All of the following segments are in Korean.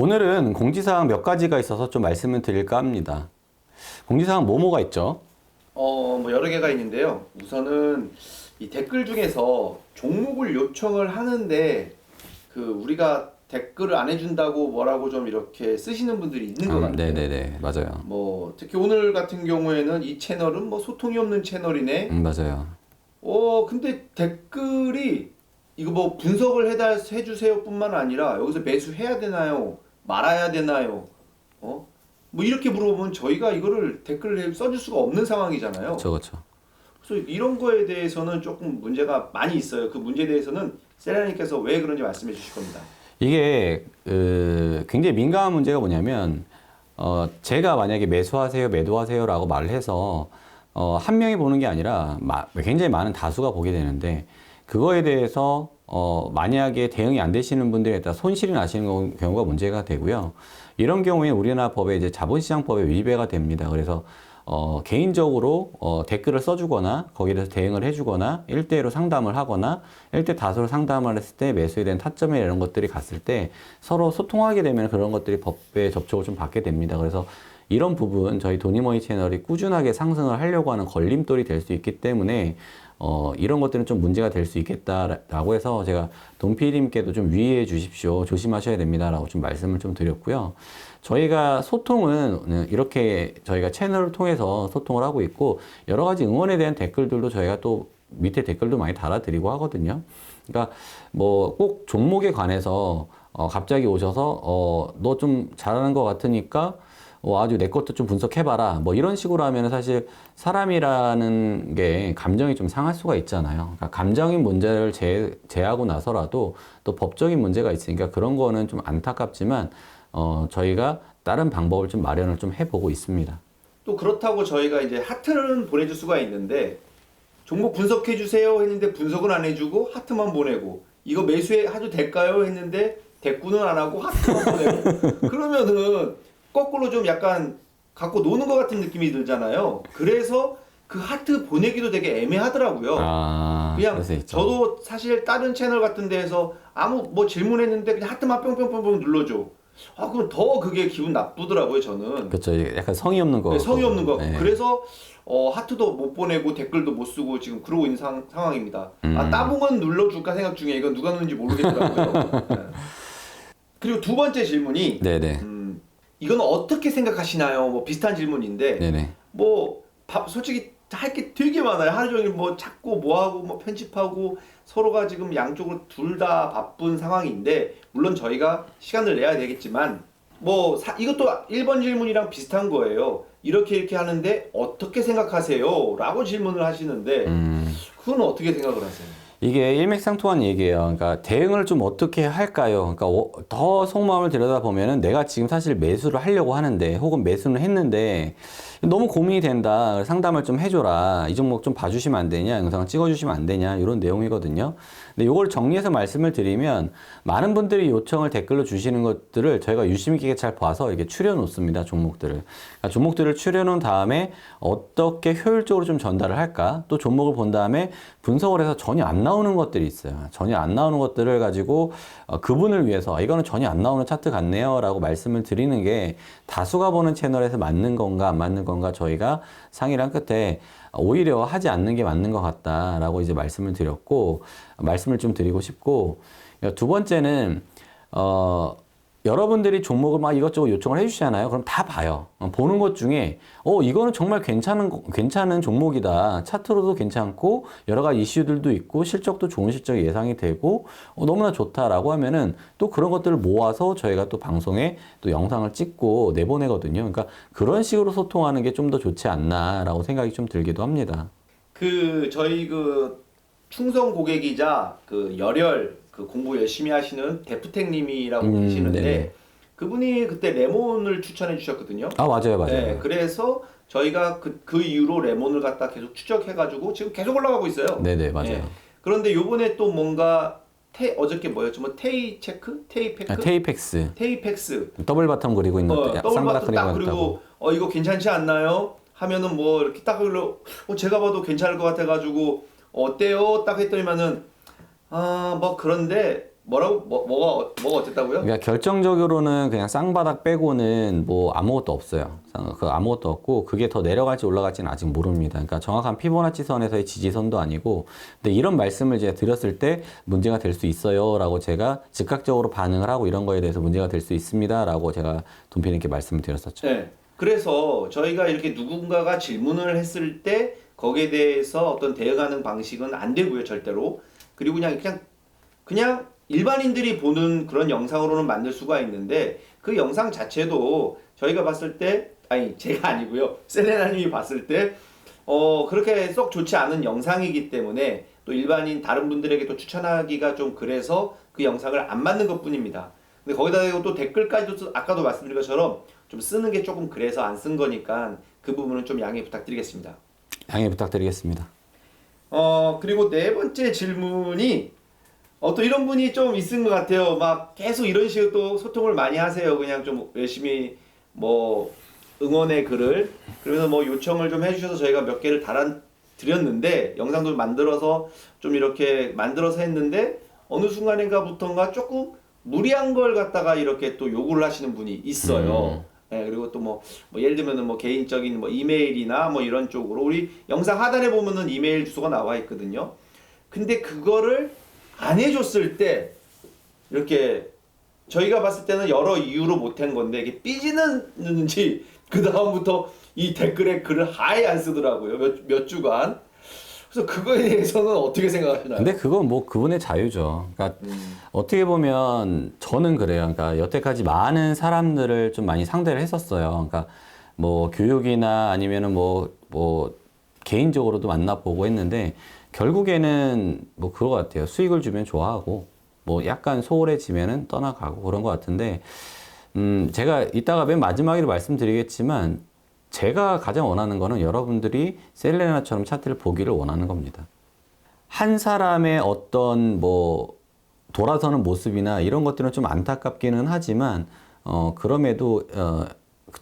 오늘은 공지사항 몇 가지가 있어서 좀 말씀을 드릴까 합니다. 공지사항 뭐뭐가 있죠? 어, 뭐 여러 개가 있는데요. 우선은 이 댓글 중에서 종목을 요청을 하는데 그 우리가 댓글을 안 해준다고 뭐라고 좀 이렇게 쓰시는 분들이 있는 것 음, 같아요. 네네네 맞아요. 뭐 특히 오늘 같은 경우에는 이 채널은 뭐 소통이 없는 채널이네. 음, 맞아요. 어, 근데 댓글이 이거 뭐 분석을 해다 해주세요뿐만 아니라 여기서 매수해야 되나요? 말아야 되나요? 어? 뭐 이렇게 물어보면 저희가 이거를 댓글을 써줄 수가 없는 상황이잖아요. 그렇죠 그렇죠. 그래서 이런 거에 대해서는 조금 문제가 많이 있어요. 그 문제에 대해서는 세라님께서 왜 그런지 말씀해 주실 겁니다. 이게 그 굉장히 민감한 문제가 뭐냐면 어 제가 만약에 매수하세요 매도하세요라고 말을 해서 어 한 명이 보는 게 아니라 마- 굉장히 많은 다수가 보게 되는데 그거에 대해서 어 만약에 대응이 안 되시는 분들에 따라 손실이 나시는 경- 경우가 문제가 되고요. 이런 경우에 우리나라 법에 이제 자본시장법에 위배가 됩니다. 그래서 어, 개인적으로 어, 댓글을 써주거나 거기에 대해서 대응을 해주거나 일대로 상담을 하거나 일대 다수로 상담을 했을 때 매수에 대한 타점이나 이런 것들이 갔을 때 서로 소통하게 되면 그런 것들이 법에 접촉을 좀 받게 됩니다. 그래서 이런 부분 저희 도니머니 채널이 꾸준하게 상승을 하려고 하는 걸림돌이 될 수 있기 때문에 어, 이런 것들은 좀 문제가 될 수 있겠다라고 해서 제가 돈피디님께도 좀 유의해 주십시오. 조심하셔야 됩니다라고 좀 말씀을 좀 드렸고요. 저희가 소통은 이렇게 저희가 채널을 통해서 소통을 하고 있고 여러 가지 응원에 대한 댓글들도 저희가 또 밑에 댓글도 많이 달아드리고 하거든요. 그러니까 뭐 꼭 종목에 관해서 어 갑자기 오셔서 어 너 좀 잘하는 것 같으니까 어, 아주 내 것도 좀 분석해봐라. 뭐 이런 식으로 하면 사실 사람이라는 게 감정이 좀 상할 수가 있잖아요. 그러니까 감정인 문제를 제, 제하고 나서라도 또 법적인 문제가 있으니까 그런 거는 좀 안타깝지만 어, 저희가 다른 방법을 좀 마련을 좀 해보고 있습니다. 또 그렇다고 저희가 이제 하트는 보내줄 수가 있는데 종목 분석해 주세요 했는데 분석은 안 해주고 하트만 보내고 이거 매수해 해도 될까요 했는데 대꾸는 안 하고 하트만 보내고 그러면은 거꾸로 좀 약간 갖고 노는 것 같은 느낌이 들잖아요. 그래서 그 하트 보내기도 되게 애매하더라고요. 아, 그냥 있죠. 저도 사실 다른 채널 같은 데에서 아무 뭐 질문했는데 그냥 하트만 뿅뿅뿅뿅 눌러줘. 아 그럼 더 그게 기분 나쁘더라고요 저는. 그렇죠. 이게 약간 성의 없는 거. 네, 성의 없는 거. 네. 그래서 어, 하트도 못 보내고 댓글도 못 쓰고 지금 그러고 있는 상, 상황입니다. 아 음. 따봉은 눌러줄까 생각 중에 이건 누가 누는지 모르겠더라고요. 네. 그리고 두 번째 질문이 네네. 음, 이건 어떻게 생각하시나요? 뭐 비슷한 질문인데 네네. 뭐 밥, 솔직히 할 게 되게 많아요. 하루 종일 뭐 찾고 뭐 하고 뭐 편집하고 서로가 지금 양쪽으로 둘 다 바쁜 상황인데 물론 저희가 시간을 내야 되겠지만 뭐 사- 이것도 1번 질문이랑 비슷한 거예요. 이렇게 이렇게 하는데 어떻게 생각하세요? 라고 질문을 하시는데 음. 그건 어떻게 생각을 하세요? 이게 일맥상통한 얘기예요. 그러니까 대응을 좀 어떻게 할까요? 그러니까 어- 더 속마음을 들여다 보면은 내가 지금 사실 매수를 하려고 하는데 혹은 매수는 했는데 너무 고민이 된다. 상담을 좀 해줘라. 이 종목 좀 봐주시면 안 되냐? 영상을 찍어주시면 안 되냐? 이런 내용이거든요. 근데 이걸 정리해서 말씀을 드리면 많은 분들이 요청을 댓글로 주시는 것들을 저희가 유심 있게 잘 봐서 이렇게 추려놓습니다. 종목들을. 그러니까 종목들을 추려놓은 다음에 어떻게 효율적으로 좀 전달을 할까? 또 종목을 본 다음에 분석을 해서 전혀 안 나오는 것들이 있어요. 전혀 안 나오는 것들을 가지고 어, 그분을 위해서 아, 이거는 전혀 안 나오는 차트 같네요. 라고 말씀을 드리는 게 다수가 보는 채널에서 맞는 건가 안 맞는 건가 저희가 상의를 한 끝에 오히려 하지 않는 게 맞는 것 같다라고 이제 말씀을 드렸고 말씀을 좀 드리고 싶고 두 번째는 어 여러분들이 종목을 막 이것저것 요청을 해주시잖아요. 그럼 다 봐요. 어, 보는 것 중에 어 이거는 정말 괜찮은 거- 괜찮은 종목이다. 차트로도 괜찮고 여러 가지 이슈들도 있고 실적도 좋은 실적이 예상이 되고 어, 너무나 좋다라고 하면은 또 그런 것들을 모아서 저희가 또 방송에 또 영상을 찍고 내보내거든요. 그러니까 그런 식으로 소통하는 게 좀 더 좋지 않나라고 생각이 좀 들기도 합니다. 그 저희 그 충성 고객이자 그 열혈 그 공부 열심히 하시는 데프텍님이라고 음, 계시는데 네네. 그분이 그때 레몬을 추천해 주셨거든요. 아 맞아요, 맞아요. 네, 그래서 저희가 그, 그 이후로 레몬을 갖다 계속 추적해가지고 지금 계속 올라가고 있어요. 네네 맞아요. 네. 그런데 요번에 또 뭔가 테, 어저께 뭐였죠? 뭐 테이 체크? 테이 페크? 아, 테이펙스 테이펙스. 더블 바텀 그리고 있는 어, 것들 더블 바트 딱 그리고 어 이거 괜찮지 않나요? 하면은 뭐 이렇게 딱 그리고 어 제가 봐도 괜찮을 것 같아가지고 어때요? 딱 했더니만은 아 뭐 그런데 뭐라고 뭐, 뭐가 뭐가 어쨌다고요? 그러니까 결정적으로는 그냥 쌍바닥 빼고는 뭐 아무것도 없어요. 쌍- 그 아무것도 없고 그게 더 내려갈지 올라갈지는 아직 모릅니다. 그러니까 정확한 피보나치 선에서의 지지선도 아니고 근데 이런 말씀을 제가 드렸을 때 문제가 될 수 있어요라고 제가 즉각적으로 반응을 하고 이런 거에 대해서 문제가 될 수 있습니다라고 제가 돈피님께 말씀을 드렸었죠. 네. 그래서 저희가 이렇게 누군가가 질문을 했을 때 거기에 대해서 어떤 대응하는 방식은 안 되고요, 절대로. 그리고 그냥 그냥 그냥 일반인들이 보는 그런 영상으로는 만들 수가 있는데 그 영상 자체도 저희가 봤을 때 아니 제가 아니고요. 셀레나님이 봤을 때 어, 그렇게 썩 좋지 않은 영상이기 때문에 또 일반인 다른 분들에게 또 추천하기가 좀 그래서 그 영상을 안 만든 것 뿐입니다. 근데 거기다 대고 또 댓글까지도 쓰- 아까도 말씀드린 것처럼 좀 쓰는 게 조금 그래서 안 쓴 거니까 그 부분은 좀 양해 부탁드리겠습니다. 양해 부탁드리겠습니다. 어 그리고 네 번째 질문이 어 또 이런 분이 좀 있은 것 같아요. 막 계속 이런 식으로 또 소통을 많이 하세요. 그냥 좀 열심히 뭐 응원의 글을 그러면서 뭐 요청을 좀 해주셔서 저희가 몇 개를 달아 드렸는데 영상도 만들어서 좀 이렇게 만들어서 했는데 어느 순간인가부터인가 조금 무리한 걸 갖다가 이렇게 또 요구를 하시는 분이 있어요. 예, 그리고 또 뭐, 뭐 예를 들면은 뭐 개인적인 뭐 이메일이나 뭐 이런 쪽으로 우리 영상 하단에 보면은 이메일 주소가 나와 있거든요. 근데 그거를 안 해줬을 때 이렇게 저희가 봤을 때는 여러 이유로 못한 건데 이게 삐지는지 그 다음부터 이 댓글에 글을 아예 안 쓰더라고요 몇, 몇 주간 그래서 그거에 대해서는 어떻게 생각하시나요? 근데 그건 뭐 그분의 자유죠. 그러니까 어떻게 보면 저는 그래요. 그러니까 여태까지 많은 사람들을 좀 많이 상대를 했었어요. 그러니까 뭐 교육이나 아니면은 뭐, 뭐 개인적으로도 만나보고 했는데 결국에는 뭐 그거 같아요. 수익을 주면 좋아하고 뭐 약간 소홀해지면은 떠나가고 그런 것 같은데 음, 제가 이따가 맨 마지막으로 말씀드리겠지만 제가 가장 원하는 거는 여러분들이 셀레나처럼 차트를 보기를 원하는 겁니다. 한 사람의 어떤 뭐 돌아서는 모습이나 이런 것들은 좀 안타깝기는 하지만 어 그럼에도 어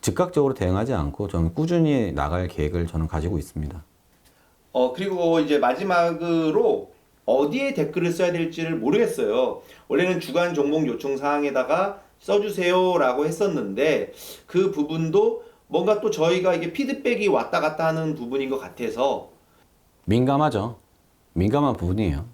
즉각적으로 대응하지 않고 저는 꾸준히 나갈 계획을 저는 가지고 있습니다. 어 그리고 이제 마지막으로 어디에 댓글을 써야 될지를 모르겠어요. 원래는 주간 종목 요청 사항에다가 써주세요라고 했었는데 그 부분도 뭔가 또 저희가 이게 피드백이 왔다 갔다 하는 부분인 것 같아서 민감하죠. 민감한 부분이에요.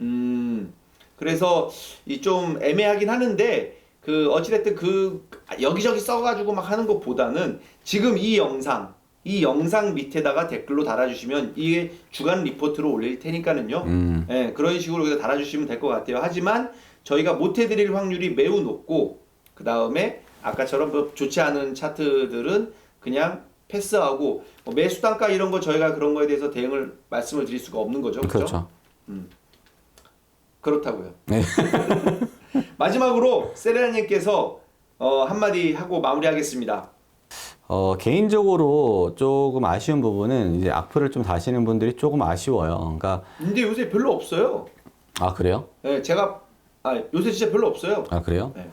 음 그래서 이 좀 애매하긴 하는데 그 어찌됐든 그 여기저기 써가지고 막 하는 것보다는 지금 이 영상 이 영상 밑에다가 댓글로 달아주시면 이게 주간 리포트로 올릴 테니까는요. 음. 예, 그런 식으로 달아주시면 될 것 같아요. 하지만 저희가 못 해드릴 확률이 매우 높고 그 다음에 아까처럼 뭐 좋지 않은 차트들은 그냥 패스하고 뭐 매수 단가 이런 거 저희가 그런 거에 대해서 대응을 말씀을 드릴 수가 없는 거죠. 그렇죠? 그렇죠. 그렇다고요. 네. 마지막으로 세레나님께서 어, 한마디 하고 마무리하겠습니다. 어, 개인적으로 조금 아쉬운 부분은 이제 악플을 좀 다시는 분들이 조금 아쉬워요. 그러니까 근데 요새 별로 없어요. 아 그래요? 예, 제가 아, 요새 진짜 별로 없어요. 아 그래요? 네.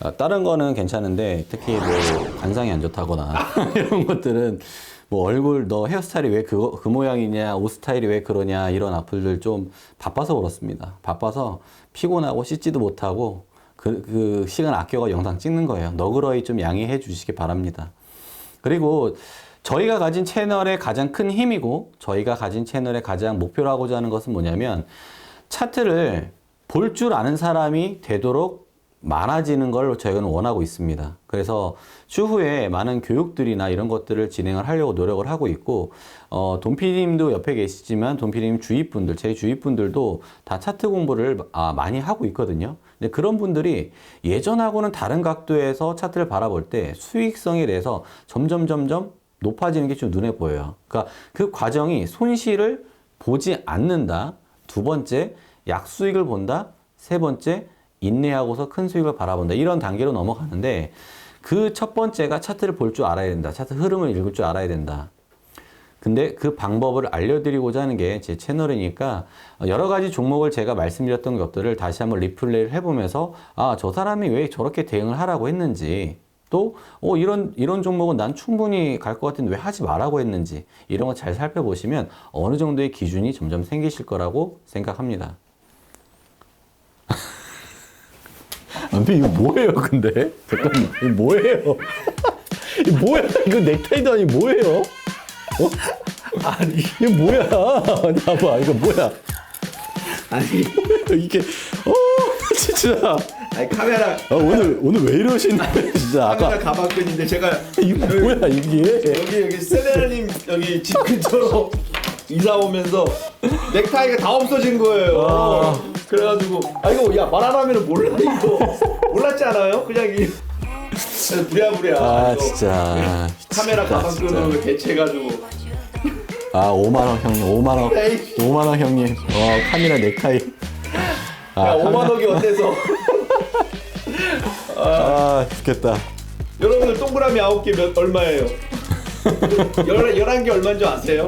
아, 다른 거는 괜찮은데 특히 뭐 관상이 안 좋다거나 이런 것들은 뭐 얼굴 너 헤어스타일이 왜그그 모양이냐 옷 스타일이 왜 그러냐 이런 악플들 좀 바빠서 그렇습니다. 바빠서 피곤하고 씻지도 못하고 그, 그 시간 아껴가 영상 찍는 거예요. 너그러이 좀 양해해 주시기 바랍니다. 그리고 저희가 가진 채널의 가장 큰 힘이고 저희가 가진 채널의 가장 목표로 하고자 하는 것은 뭐냐면 차트를 볼 줄 아는 사람이 되도록 많아지는 걸 저희는 원하고 있습니다. 그래서 추후에 많은 교육들이나 이런 것들을 진행을 하려고 노력을 하고 있고, 어, 돈피디님도 옆에 계시지만 돈피디님 주위 분들, 제 주위 분들도 다 차트 공부를 아, 많이 하고 있거든요. 근데 그런 분들이 예전하고는 다른 각도에서 차트를 바라볼 때 수익성에 대해서 점점 점점 높아지는 게 좀 눈에 보여요. 그러니까 그 과정이 손실을 보지 않는다. 두 번째, 약수익을 본다. 세 번째, 인내하고서 큰 수익을 바라본다. 이런 단계로 넘어가는데 그 첫 번째가 차트를 볼 줄 알아야 된다. 차트 흐름을 읽을 줄 알아야 된다. 근데 그 방법을 알려드리고자 하는 게 제 채널이니까 여러 가지 종목을 제가 말씀드렸던 것들을 다시 한번 리플레이를 해보면서 아, 저 사람이 왜 저렇게 대응을 하라고 했는지 또, 어, 이런, 이런 종목은 난 충분히 갈 것 같은데 왜 하지 말라고 했는지 이런 거 잘 살펴보시면 어느 정도의 기준이 점점 생기실 거라고 생각합니다. 남편 이거 뭐예요, 근데? 잠깐만, 이거 뭐예요? 이거 뭐야? 이거 넥타이도 아니 뭐예요? 어? 아니 이게 뭐야? 봐봐, 이거 뭐야? 아니 이게, 어, 진짜. 아니 카메라 아, 오늘, 오늘 왜 이러시는 거예요, 진짜. 카메라 아까, 가방끈인데 제가 이거 뭐야, 이게? 여기 여기 세레나님 여기 집 근처로 이사 오면서 넥타이가 다 없어진 거예요. 아. 그래가지고 아 이거 야 말 안 하면 몰라 이거 몰랐지 않아요? 그냥 이 그래서 부랴부랴 아, 이거 진짜. 카메라 진짜, 가방끈으로 대체해가지고 아, 5만원 형님, 5만원. 에이 5만원 형님. 어, 카메라 넥타이. 아, 야 5만 원이 어때서? 아, 죽겠다. 여러분들 동그라미 9개 몇 얼마예요? 열 11개 얼마인 줄 아세요?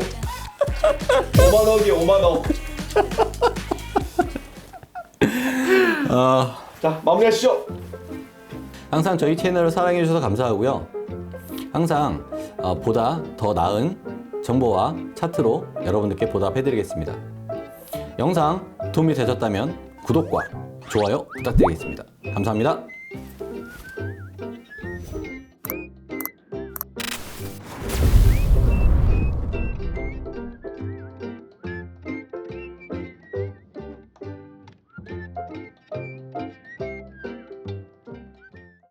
5만 원이 5만 원. 아. 자 마무리하시죠. 항상 저희 채널을 사랑해 주셔서 감사하고요. 항상 어, 보다 더 나은 정보와 차트로 여러분들께 보답해 드리겠습니다. 영상 도움이 되셨다면 구독과 좋아요 부탁드리겠습니다. 감사합니다.